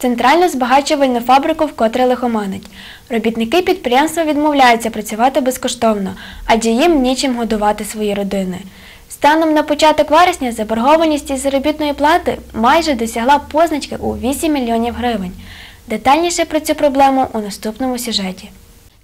Центральну збагачувальну фабрику вкотре лихоманить. Робітники підприємства відмовляються працювати безкоштовно, адже їм нічим годувати свої родини. Станом на початок вересня заборгованість із заробітної плати майже досягла позначки у 8 мільйонів гривень. Детальніше про цю проблему у наступному сюжеті.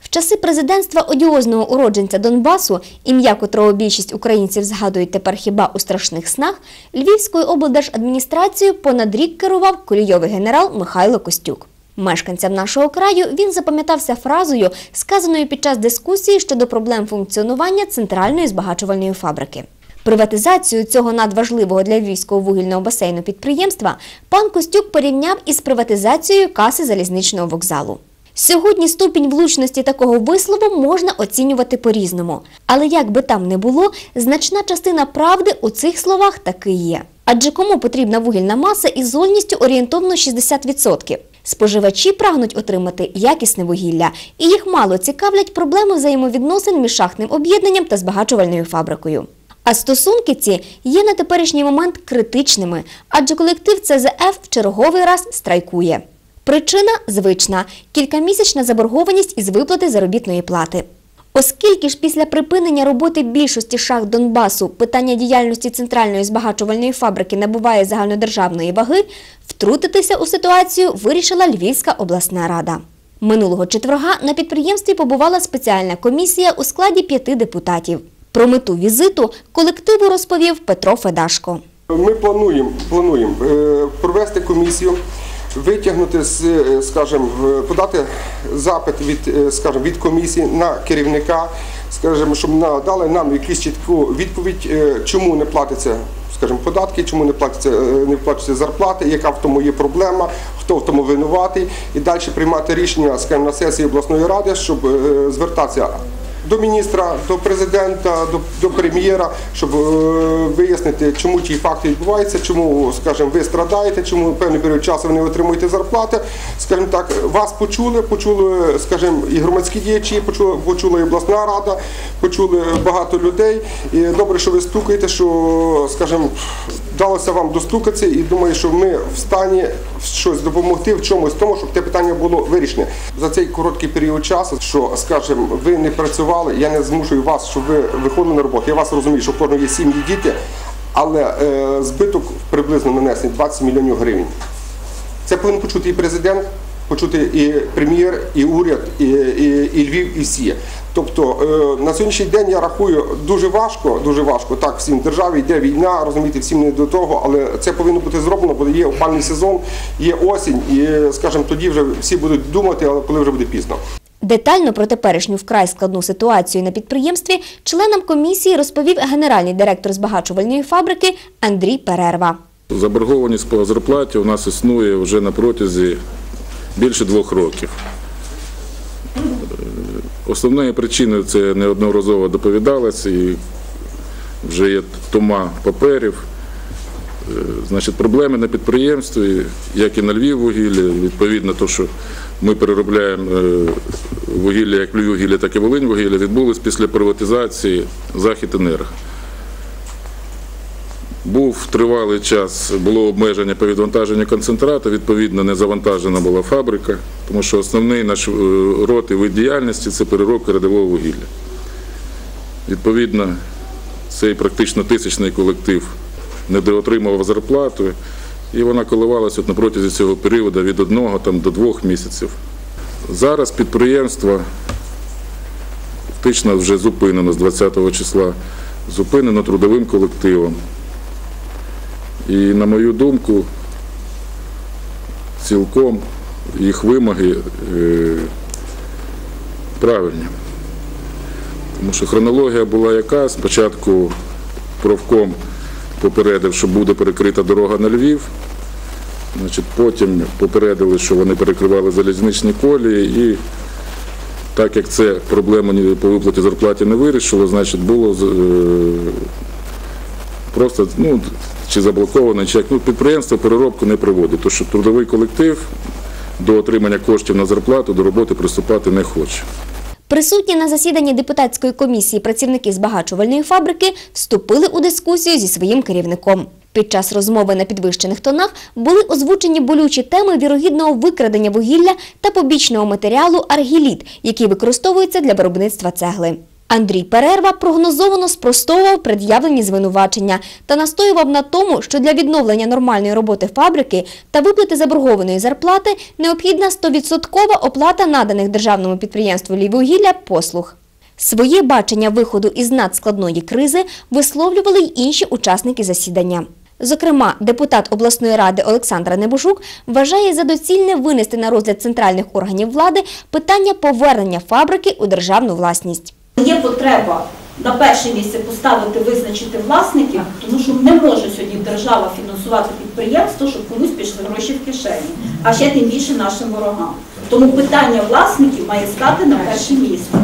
В часи президентства одіозного уродженця Донбасу, ім'я котрого більшість українців згадують тепер хіба у страшних снах, Львівською облдержадміністрацією понад рік керував колійовий генерал Михайло Костюк. Мешканцям нашого краю він запам'ятався фразою, сказаною під час дискусії щодо проблем функціонування центральної збагачувальної фабрики. Приватизацію цього надважливого для львівського вугільного басейну підприємства пан Костюк порівняв із приватизацією каси залізничного вокзалу. Сьогодні ступінь влучності такого вислову можна оцінювати по-різному. Але як би там не було, значна частина правди у цих словах таки є. Адже кому потрібна вугільна маса із зольністю орієнтовно 60%? Споживачі прагнуть отримати якісне вугілля, і їх мало цікавлять проблеми взаємовідносин між шахтним об'єднанням та збагачувальною фабрикою. А стосунки ці є на теперішній момент критичними, адже колектив ЦЗФ в черговий раз страйкує. Причина звична кількамісячна заборгованість із виплати заробітної плати. Оскільки ж після припинення роботи більшості шахт Донбасу питання діяльності центральної збагачувальної фабрики набуває загальнодержавної ваги, втрутитися у ситуацію вирішила Львівська обласна рада. Минулого четверга на підприємстві побувала спеціальна комісія у складі п'яти депутатів. Про мету візиту колективу розповів Петро Федашко. Ми плануємо, плануємо е, провести комісію, витягнути з, е, скажімо, подати запит від, е, скажімо, від комісії на керівника, скажімо, щоб надали нам якусь чітку відповідь, е, чому не платиться. Скажімо, податки, чому не платяться, не платяться зарплати, яка в тому є проблема, хто в тому винуватий, і далі приймати рішення скажімо, на сесії обласної ради, щоб звертатися до міністра, до президента, до, до прем'єра, щоб е, вияснити, чому ті факти відбуваються, чому, скажімо, ви страдаєте, чому певний період часу ви не отримуєте зарплати. Скажімо так, вас почули, почули, скажімо, і громадські діячі, почула, почула і обласна рада, почули багато людей. І добре, що ви стукаєте, що, скажімо, вдалося вам достукатися, і думаю, що ми в стані щось допомогти в чомусь тому, щоб те питання було вирішене. За цей короткий період часу, що, скажімо, ви не працювали, я не змушую вас, щоб ви виходили на роботу. Я вас розумію, що в кожного є сім'ї, діти, але е, збиток приблизно нанесений 20 мільйонів гривень. Це повинен почути і президент, почути і прем'єр, і уряд, і, і, і Львів, і всі. Тобто е, на сьогоднішній день я рахую дуже важко, дуже важко. Так, всім державі йде війна, розумієте, всім не до того, але це повинно бути зроблено, бо є опальний сезон, є осінь, і, скажімо, тоді вже всі будуть думати, але коли вже буде пізно. Детально про теперішню вкрай складну ситуацію на підприємстві членам комісії розповів генеральний директор збагачувальної фабрики Андрій Перерва. Заборгованість по зарплаті у нас існує вже на протязі більше двох років. Е, Основною причиною це неодноразово доповідалося і вже є тома паперів. Е, Значить, проблеми на підприємстві, як і на Львіввугіллі, відповідно, то, що ми переробляємо е, вугілля як Львіввугілля, так і Волиньвугілля, відбулись після приватизації Західенерго. Був тривалий час, було обмеження по відвантаженню концентрату, відповідно, не завантажена була фабрика, тому що основний наш е, род і вид діяльності це переробка рядового вугілля. Відповідно, цей практично тисячний колектив недоотримував зарплату, і вона коливалася на протязі цього періоду від одного там, до двох місяців. Зараз підприємство фактично вже зупинено з 20 числа, зупинено трудовим колективом. І на мою думку, цілком їх вимоги е, правильні. Тому що хронологія була яка, спочатку профком попередив, що буде перекрита дорога на Львів. Значить, потім попередили, що вони перекривали залізничні колії, і так як це проблема по виплаті зарплаті не вирішило, значить було е, просто ну, чи заблоковано, чи як ну, підприємство переробку не проводить, тому що трудовий колектив до отримання коштів на зарплату до роботи приступати не хоче. Присутні на засіданні депутатської комісії працівники збагачувальної фабрики вступили у дискусію зі своїм керівником. Під час розмови на підвищених тонах були озвучені болючі теми вірогідного викрадення вугілля та побічного матеріалу аргіліт, який використовується для виробництва цегли. Андрій Перерва прогнозовано спростовував пред'явлені звинувачення та настоював на тому, що для відновлення нормальної роботи фабрики та виплати заборгованої зарплати необхідна 100% оплата наданих державному підприємству «Львіввугілля» послуг. Своє бачення виходу із надскладної кризи висловлювали й інші учасники засідання. Зокрема, депутат обласної ради Олександра Небушук вважає за доцільне винести на розгляд центральних органів влади питання повернення фабрики у державну власність. Є потреба на перше місце поставити, визначити власників, тому що не може сьогодні держава фінансувати підприємство, щоб комусь пішли гроші в кишені, а ще тим більше нашим ворогам. Тому питання власників має стати на перше місце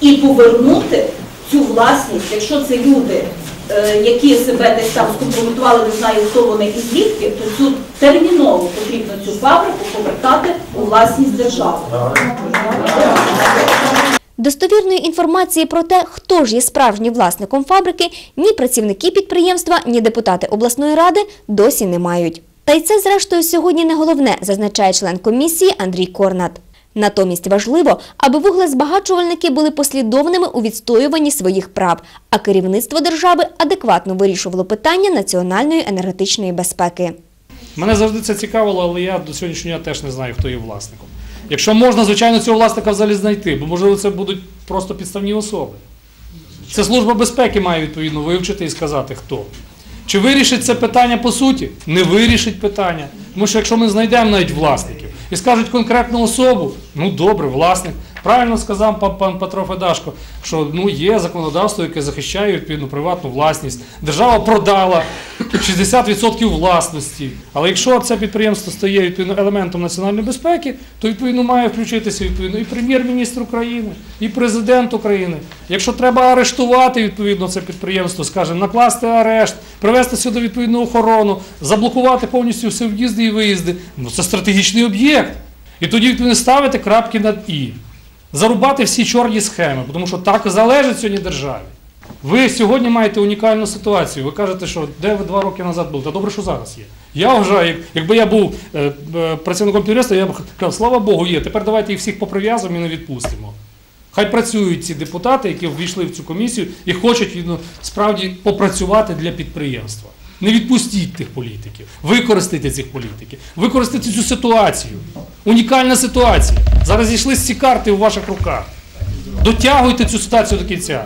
і повернути цю власність, якщо це люди, е, які себе десь там скомпрометували, не знаю, хто вони і звідки, то цю терміново потрібно цю фабрику повертати у власність держави. Достовірної інформації про те, хто ж є справжнім власником фабрики, ні працівники підприємства, ні депутати обласної ради досі не мають. Та й це, зрештою, сьогодні не головне, зазначає член комісії Андрій Корнат. Натомість важливо, аби вуглезбагачувальники були послідовними у відстоюванні своїх прав, а керівництво держави адекватно вирішувало питання національної енергетичної безпеки. Мене завжди це цікавило, але я до сьогоднішнього дня теж не знаю, хто є власником. Якщо можна, звичайно, цього власника взагалі знайти, бо можливо це будуть просто підставні особи. Це служба безпеки має відповідно вивчити і сказати, хто. Чи вирішить це питання по суті? Не вирішить питання. Тому що якщо ми знайдемо навіть власників і скажуть конкретну особу, ну добре, власник. Правильно сказав пан, Петро Федашко, що ну, є законодавство, яке захищає відповідно приватну власність. Держава продала 60% власності. Але якщо це підприємство стає відповідно елементом національної безпеки, то відповідно має включитися відповідно і прем'єр-міністр України, і президент України. Якщо треба арештувати відповідно це підприємство, скажімо, накласти арешт, привести сюди відповідну охорону, заблокувати повністю всі в'їзди і виїзди, ну це стратегічний об'єкт. І тоді відповідно ставити крапки над і. Зарубати всі чорні схеми, тому що так залежить сьогодні державі. Ви сьогодні маєте унікальну ситуацію. Ви кажете, що де ви два роки назад були? Та добре, що зараз є. Я вважаю, як- якби я був е, е, працівником підприємства, я б сказав, слава Богу, є. Тепер давайте їх всіх поприв'язуємо і не відпустимо. Хай працюють ці депутати, які ввійшли в цю комісію і хочуть ну, справді попрацювати для підприємства. Не відпустіть тих політиків, використайте цих політиків, використайте цю ситуацію. Унікальна ситуація. Зараз зійшли ці карти у ваших руках. Дотягуйте цю ситуацію до кінця.